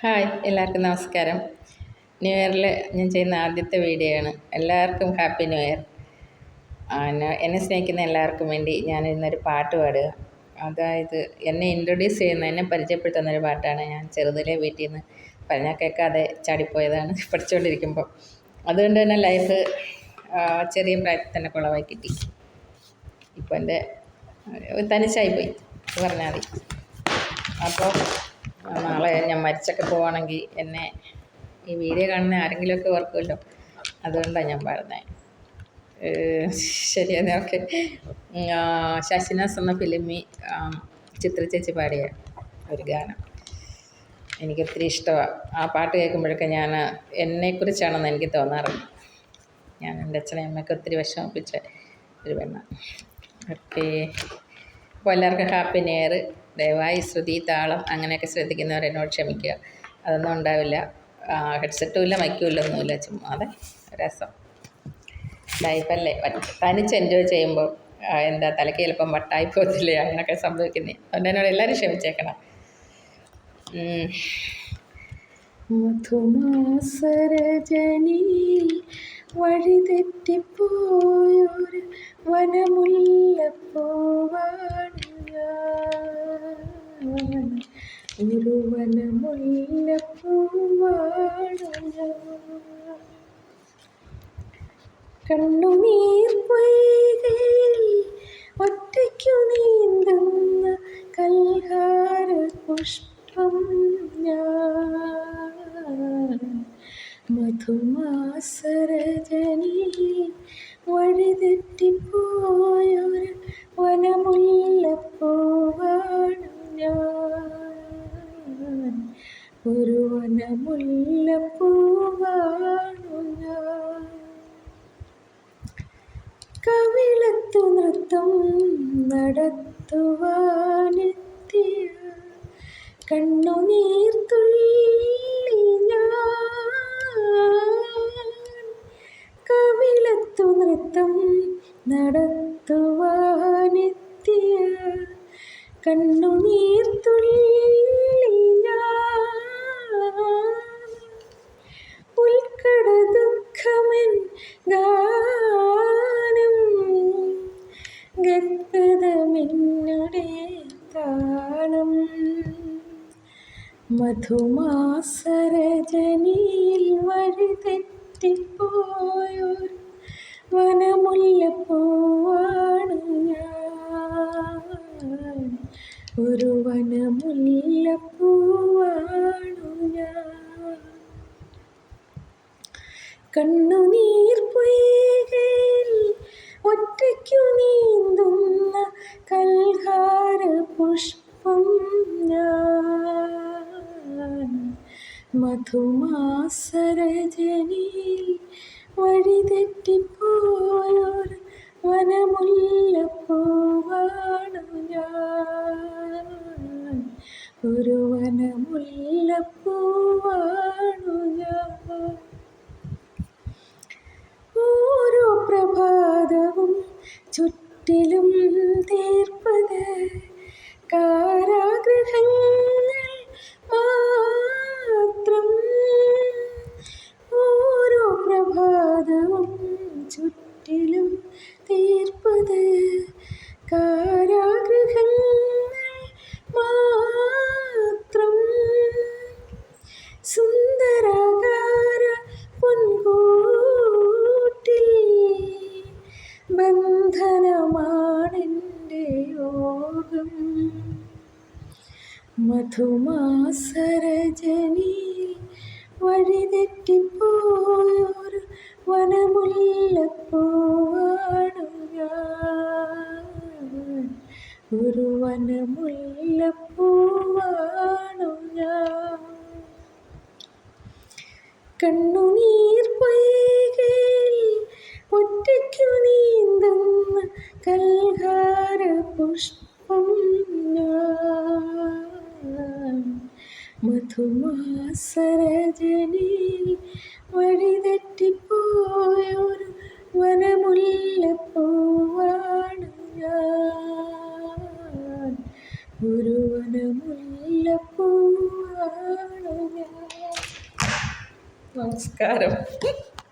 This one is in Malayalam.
ഹായ് എല്ലാവർക്കും നമസ്കാരം. ന്യൂ ഇയറിൽ ഞാൻ ചെയ്യുന്ന ആദ്യത്തെ വീഡിയോ ആണ്. എല്ലാവർക്കും ഹാപ്പി ന്യൂ ഇയർ എന്നെ സ്നേഹിക്കുന്ന എല്ലാവർക്കും വേണ്ടി ഞാൻ ഇന്നൊരു പാട്ട് പാടുക. അതായത് എന്നെ ഇൻട്രൊഡ്യൂസ് ചെയ്യുന്ന എന്നെ പരിചയപ്പെടുത്തുന്ന ഒരു പാട്ടാണ് ഞാൻ ചെറുതിലെ വീട്ടിൽ നിന്ന് പറഞ്ഞാൽ കേൾക്കാതെ ചാടിപ്പോയതാണ് പഠിച്ചുകൊണ്ടിരിക്കുമ്പോൾ അതുകൊണ്ട് തന്നെ ലൈഫ് ചെറിയ പ്രായത്തിൽ തന്നെ കുളമായി കിട്ടി. ഇപ്പോൾ എന്റെ തനിച്ചായിപ്പോയി പറഞ്ഞാൽ മതി. അപ്പോൾ നാളെ ഞാൻ മരിച്ചൊക്കെ പോവുകയാണെങ്കിൽ എന്നെ ഈ വീഡിയോ കാണുന്ന ആരെങ്കിലുമൊക്കെ ഓർക്കുമല്ലോ. അതുകൊണ്ടാണ് ഞാൻ പാടുന്നത് ശരിയാണ് ഓക്കെ. ശശിനാസ് എന്ന ഫിലിമി ചിത്ര ചേച്ചി പാടിയ ഒരു ഗാനം. എനിക്കൊത്തിരി ഇഷ്ടമാണ് ആ പാട്ട് കേൾക്കുമ്പോഴൊക്കെ ഞാൻ എന്നെക്കുറിച്ചാണെന്ന് എനിക്ക് തോന്നാറ് ഞാൻ എന്റെ അച്ഛനെ അമ്മയൊക്കെ ഒത്തിരി വിഷമിപ്പിച്ച ഒരു പെണ്ണ. ഓക്കെ. അപ്പോൾ എല്ലാവർക്കും ഹാപ്പി ന്യൂ ഇയർ. ദയവായി ശ്രുതി താളം അങ്ങനെയൊക്കെ ശ്രദ്ധിക്കുന്നവർ എന്നോട് ക്ഷമിക്കുക. അതൊന്നും ഉണ്ടാവില്ല. ഹെഡ്സെറ്റും ഇല്ല മൈക്കും ഇല്ല ഒന്നുമില്ല ചുമ്മാതെ രസം. ലൈഫല്ലേ തനിച്ച് എൻജോയ് ചെയ്യുമ്പോൾ എന്താ തലയ്ക്ക് ചിലപ്പം വട്ടായി പോകത്തില്ലേ? അങ്ങനെയൊക്കെ സംഭവിക്കുന്നത് അതുകൊണ്ട് എന്നോട് എല്ലാവരും ക്ഷമിച്ചേക്കണം. മധുമാസരജനിയിൽ വഴിതെറ്റിപ്പോയൊരു വനമുല്ലപ്പൂവാണ് ഒറ്റയ്ക്കു നീന്തുന്ന കൽഹാര പുഷ്പം ഞാൻ. മധുമാസരജനിയിൽ കവിളത്തു നൃത്തം നടത്തുവാനെത്തിയ കണ്ണുനീർത്തുള്ളി കവിളത്തു നൃത്തം നടത്തുവാനെത്തിയ കണ്ണുനീർത്തുള്ളി ഞാൻ ഉൾക്കട ദുഃഖമെൻ ഗാനം ഗദ്ഗതമെന്നുടെ താളം മധുമാസരജനിയിൽ വഴിതെറ്റിപ്പോയൊരു വനമുല്ലപ്പൂവാണ് ഞാൻ. ഒരു വനമുല്ലപ്പൂവാണു ഞാൻ. കണ്ണുനീർ പൊയ്കയിൽ ഒറ്റയ്ക്കു നീന്തുന്ന കൽഹാര പുഷ്പം ഞാൻ. മധുമാസരജനിയിൽ വഴിതെറ്റിപ്പോയോർ വനമുല്ലപ്പൂവാണു ഞാൻ. ഒരു വനമുല്ലപ്പൂവാണു ഞാൻ. ഓരോ പ്രഭാതവും ചുറ്റിലും തീർപ്പത് കാരാഗ്രഹങ്ങൾ മാത്രം ഓരോ പ്രഭാതവും ചുറ്റിലും തീർപ്പത്. കാരാഗ്രഹങ്ങൾ മാത്രം സുന്ദരാകാര പൊൻകൂട്ടിൽ ബന്ധനമാണെന്റെ യോഗം. മധുമാസരജനി വഴിതെറ്റിപ്പോയൊരു വനമുല്ലപ്പൂവാണു ഞാൻ? കണ്ണുനീർ പൊയ്കയിൽ ഒറ്റയ്ക്കു നീന്തുന്ന കൽഹാര പുഷ്പം ഞാൻ. വനമുല്ലപ്പൂവാണ് ഞാൻ ഒരു വനമുല്ലപ്പൂവാണ് ഞാൻ. നമസ്കാരം.